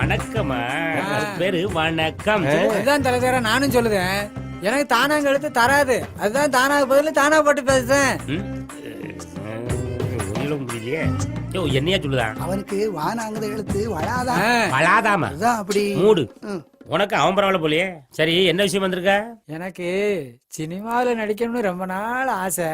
வணக்கமா அதுக்கு பேரு வணக்கம். அதுதான் தலைவர நானும் சொல்லுதேன். எனக்கு தானாங்க எழுத்து தராது. அதுதான் தானாக பதில் தானா போட்டு பேசுறேன். ம்? ஒண்ணும் புரியலையே. யோ என்னையா சொல்லுதான் அவனுக்கு வானாங்கத எழுத்து வளாதான் ஆ, பலாதாம அதுதான் அப்படி. மூடு. உனக்கு அவன் பரவாயில்ல போலயே. சரி என்ன விஷயம் வந்திருக்க? எனக்கு சினிமாவில் நடிக்கணும்னு ரொம்ப நாள் ஆசை.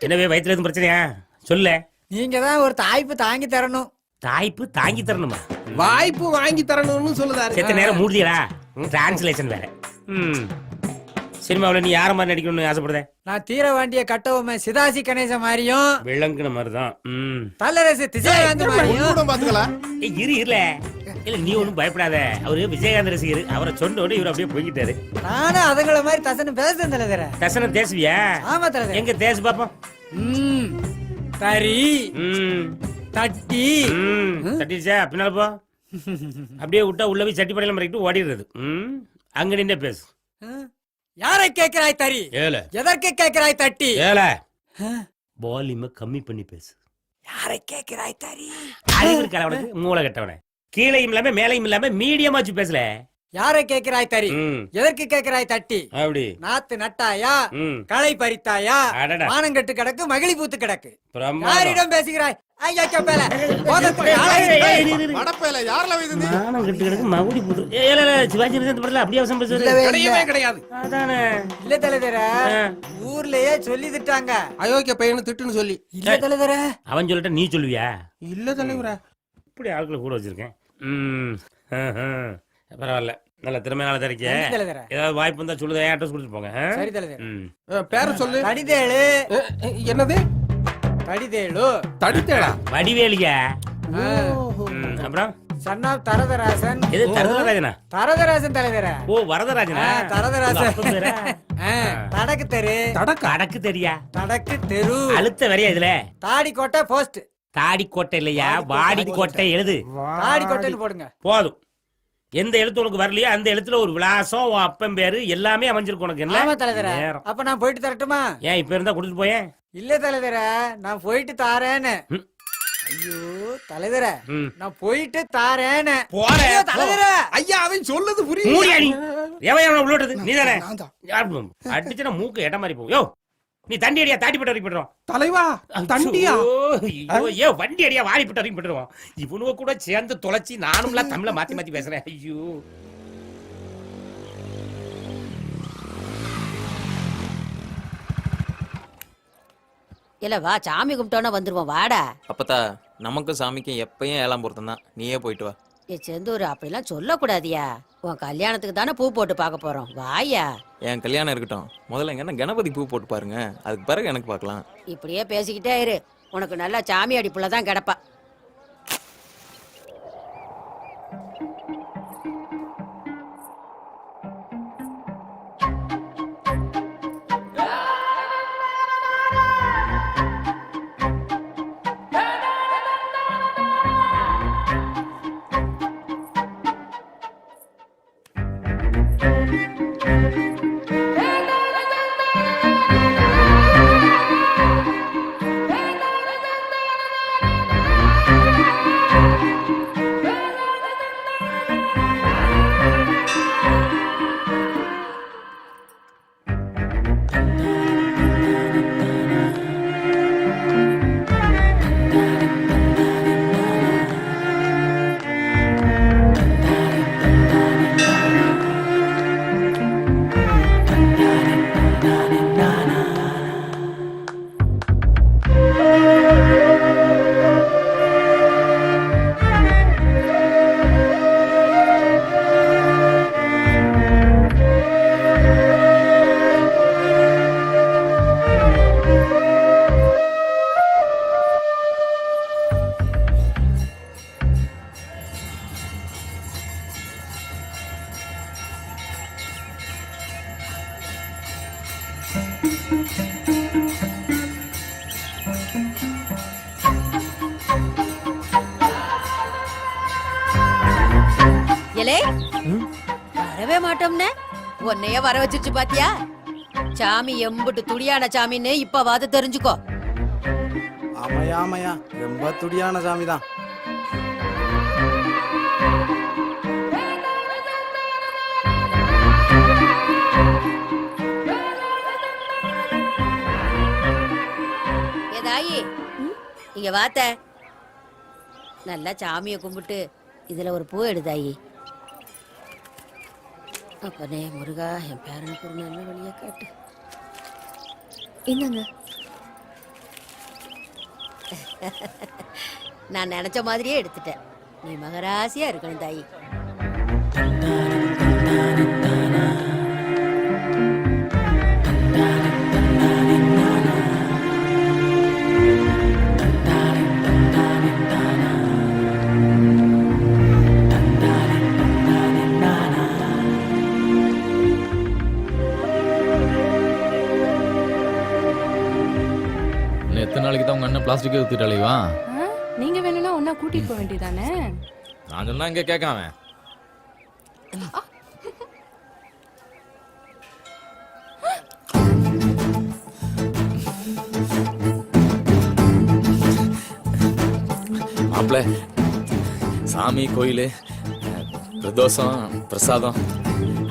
என்னவே வயித்துல எதுவும் பிரச்சனையா? சொல்ல. நீங்க தான் ஒரு தாய்ப்பு தாங்கி தரணும். தாய்ப்பு தாங்கி தரணுமா? வாய்ப்பு வாங்கி தரணும்னு சொல்லுதாரு செத்த நேரம் மூடியடா டிரான்ஸ்லேஷன் வேற. ம். சினிமாவுல நீ யார மாதிரி நடிக்கணும்னு ஆசைப்படுத? நான் தீர வேண்டிய கட்டவுமே சிதாசி கணேச மாதிரியும் விளங்குன மாதிரி தான் ம். தல்லரசு திசைகாந்த் மாதிரியும் பாத்துக்கலாம் ஏய், இரு இருல. இல்ல நீ ஒண்ணும் பயப்படாத. அவரு விஜயகாந்த் ரசிகர். அவரை சொன்னோட இவர் அப்படியே போய்கிட்டாரு நானும் அதுங்கள மாதிரி தசன்னு பேசுறேன் தலைவர. தசனம் தேசுவியா ஆமா தலைவர. எங்க தேசு பாப்போம். ம். தரி. ம். தட்டி. ம் தட்டிடுச்சா பின்னால போ. அப்படியே விட்டா உள்ள போய் சட்டி படையில மறைக்கிட்டு ஓடிடுறது. ம் அங்க நின்னே பேசு. யாரை கேட்கிறாய் தரி ஏல எதற்கு கேட்கிறாய் தட்டி? ஏல? வால்யூம கம்மி பண்ணி பேசு. யாரை கேட்கிறாய் தரி அறிவு இருக்கா அவனுக்கு மூளை கட்டவனே. கீழையும் இல்லாம மேலையும் இல்லாம மீடியமா வச்சு பேசல. யாரை கேட்கிறாய் தரி ம். எதற்கு கேட்கிறாய் தட்டி? அப்படி. நாத்து நட்டாயா? களை பறித்தாயா? மானங்கட்டு கிடக்கு மகிழி பூத்து கிடக்கு. யாரிடம் பேசுகிறாய்? மகுடி புது சிவாஜி அப்படியே அவசரம் கிடையாது. அதானே. இல்ல தலைவர. ஊர்லயே சொல்லி திட்டாங்க அயோக்கிய பையனு திட்டுன்னு சொல்லி. இல்ல தலைவர. அவன் சொல்லிட்ட நீ சொல்லுவியா? இல்ல தலைவரா. இப்படி ஆட்களை கூட வச்சிருக்கேன். பரவாயில்ல. நல்ல திறமை நாள தரைக்க ஏதாவது வாய்ப்பு இருந்தா சொல்லுதே அட்ரஸ் கொடுத்துட்டு போங்க? சரி தலைவர. ம். பேர சொல்லு. அஹ், என்னது? தடிதேழு தடுத்தேடா வடிவேலியா? அப்புறம்? Son of Dharadharasan. எது தரதராஜனா? தரதராசன் தலைவர? ஓ வரதராஜனா? ஆ, தடக்கு தெரு. தடக்கா? கடக்கு தெரியா? தடக்கு தெரு. அழுத்த வரையா இதுல? தாடி கோட்டை போஸ்ட் தாடி கோட்டை இல்லையா? வாடி கோட்டை எழுது. தாடி கோட்டைன்னு போடுங்க. போதும். எந்த எழுத்து உனக்கு வரலையோ அந்த எழுத்துல ஒரு விலாசம் உன் அப்பன் பேரு எல்லாமே அமைஞ்சிருக்கு உனக்கு. என்ன? தலைவர. அப்ப நான் போயிட்டு தரட்டுமா? ஏன் இப்ப இருந்தா கொடுத்துட்டு போயேன்? இல்ல தலைவர நான் போயிட்டு தாரேன்னு. ஐயோ தலைவர. நான் போயிட்டு தாரேன்னு. போறேன். தலைவர ஐயா அவன் சொல்லுது நீ? எவன் எவனை உள்ள விட்டது? நீ தான்? அடிச்சுனா மூக்கு எட்ட மாதிரி போகும். யோ! நீ தண்டி அடியா தாட்டி போட்டு வரைக்கும் போட்டுருவோம் தலைவா தண்டியா? ஐயோ வண்டி அடியா வாரி போட்டு வரைக்கும் போட்டுருவோம் இவனுவ கூட சேர்ந்து தொலைச்சி நானும்லாம் தமிழ மாத்தி மாத்தி பேசுறேன். ஐயோ. இல்ல வா சாமி கும்பிட்டோன்னா வந்துருவோம். வாடா. அப்பத்தா நமக்கும் சாமிக்கும் எப்பயும் ஏழாம் பொருத்தம் தான் நீயே போயிட்டு வா. ஏ செந்தூர் அப்படிலாம் சொல்லக்கூடாதியா? உன் கல்யாணத்துக்கு தானே பூ போட்டு பார்க்க போறோம். வாயா? என் கல்யாணம் இருக்கட்டும். முதல்ல எங்க என்ன கணபதி பூ போட்டு பாருங்க. அதுக்கு பிறகு எனக்கு பார்க்கலாம். இப்படியே பேசிக்கிட்டே இரு. உனக்கு நல்லா சாமி அடிப்புல தான் கிடப்பா. எலே வரவே மாட்டோம்னே. உன்னைய வர வச்சிருச்சு பாத்தியா? சாமி எம்புட்டு துடியான சாமின்னு இப்பவாது தெரிஞ்சுக்கோ. ஆமாயா ஆமாயா ரொம்ப துடியான சாமி தான் இங்க வாத்த நல்லா சாமியை கும்பிட்டு இதுல ஒரு பூ எடுதாயி அப்பனே முருகா என் பேரனுக்கு ஒரு நல்ல வழியா காட்டு? இந்தாங்க நான் நினைச்ச மாதிரியே எடுத்துட்டேன். நீ மகராசியா இருக்கணும் தாயி. அலைவா? ஆ, நீங்க வேணும்னா ஒன்னா கூட்டிட்டு போக வேண்டியதானே? நான் சொன்னா இங்க கேட்காம. மாப்பிள்ள சாமி கோயில் பிரதோஷம் பிரசாதம்.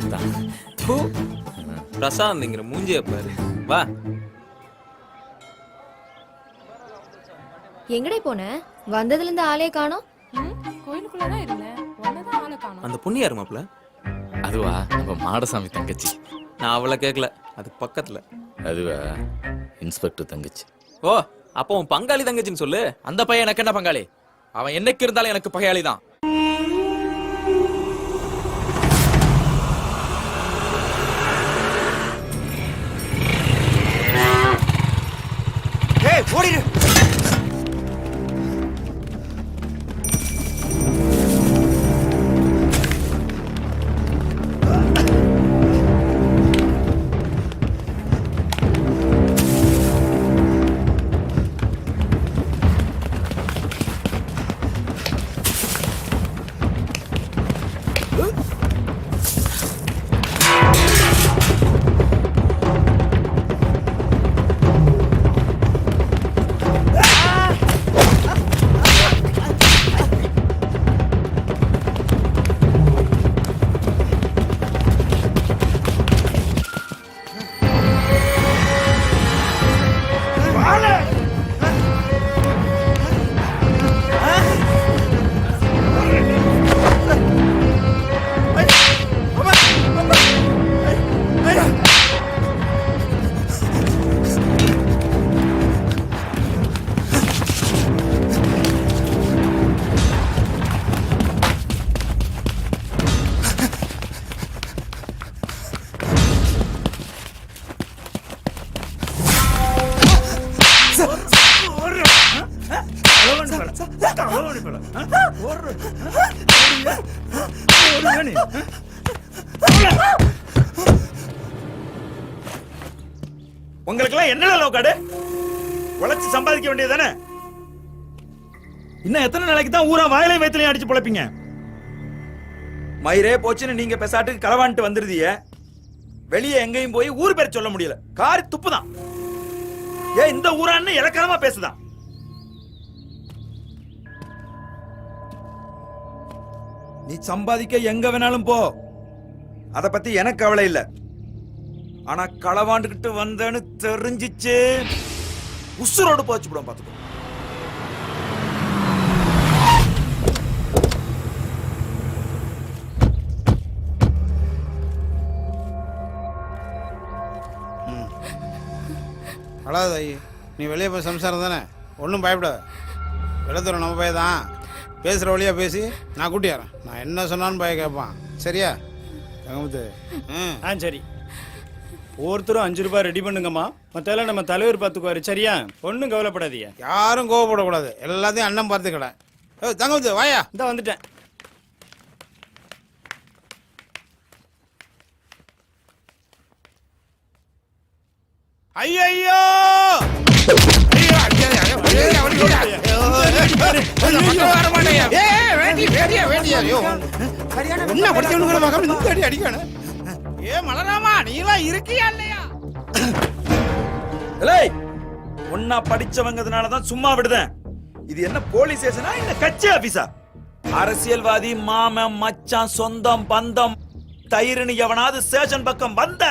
அதான். பூ பிரசாந்த்ங்கிற மூஞ்சிய பாரு. வா. எங்கடே போன? வந்ததுல இருந்து ஆளே காணோம். கோயிலுக்குள்ளதான் இருந்தேன். ஒன்னதான் ஆளை காணோம். அந்த பொண்ணு யாரு மாப்ள அதுவா? நம்ம மாடசாமி தங்கச்சி. நான் அவளை கேட்கல அதுக்கு பக்கத்துல. அதுவா? இன்ஸ்பெக்டர் தங்கச்சி. ஓ அப்போ உன் பங்காளி தங்கச்சின்னு சொல்லு. அந்த பையன் எனக்கு என்ன பங்காளி? அவன் என்னைக்கு இருந்தாலும் எனக்கு பகையாளி தான். ஓடிடு. உங்களுக்கு எல்லாம் என்ன லோக்காடு உழைச்சு சம்பாதிக்க வேண்டியதானே இன்னும் எத்தனை நாளைக்கு தான் ஊரா வாயிலையும் வயிற்றுலையும் அடிச்சு பிழைப்பீங்க? மயிரே போச்சுன்னு நீங்க பெசாட்டுக்கு களவான்ட்டு வந்துருதிய வெளியே எங்கேயும் போய் ஊர் பேர் சொல்ல முடியல. காரி துப்புதான். ஏன் இந்த ஊரான்னு இலக்கணமா பேசுதான். நீ சம்பாதிக்க எங்க வேணாலும் போ. அத பத்தி எனக்கு கவலை இல்லை. ஆனா களவாண்டுகிட்டு வந்தேன்னு தெரிஞ்சிச்சு. உசுரோடு போச்சு விடும் பாத்துக்கோ அழாத ஐயே நீ வெளியே போய் சம்சாரம் தானே? ஒன்றும் பயப்படாத. வெள்ளத்தூரம் நம்ம பையன் தான். பேசுகிற வழியாக பேசி நான் கூட்டியாரேன். நான் என்ன சொன்னாலும் பையன் கேட்பான். சரியா? தங்கமுத்து. ம். ஆ சரி. ஒவ்வொருத்தரும் அஞ்சு ரூபாய் ரெடி பண்ணுங்கம்மா மத்தெல்லாம் நம்ம தலைவர் பார்த்துக்குவாரு சரியா ஒன்றும் கவலைப்படாதீங்க யாரும் கோவப்படக்கூடாது எல்லாத்தையும் அண்ணன் பார்த்துக்கல தங்கமுத்து வாயா இந்த வந்துட்டேன் ஐயோ. என்ன படிச்சவனுங்கிற மகன் இந்த அடி அடிக்கணும் மலராமா நீலாம் இருக்கியா இல்லையா? ஏய் ஒன்னா படிச்சவங்கிறதுனால தான் சும்மா விடுதேன். இது என்ன போலீஸ் ஸ்டேஷனா இல்ல கட்சி ஆபீஸா? அரசியல்வாதி மாமன் மச்சான் சொந்தம் பந்தம் தயிர்னு எவனாவது ஸ்டேஷன் பக்கம் வந்த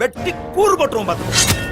வெட்டி கூறு போட்டுருவோம் பார்த்து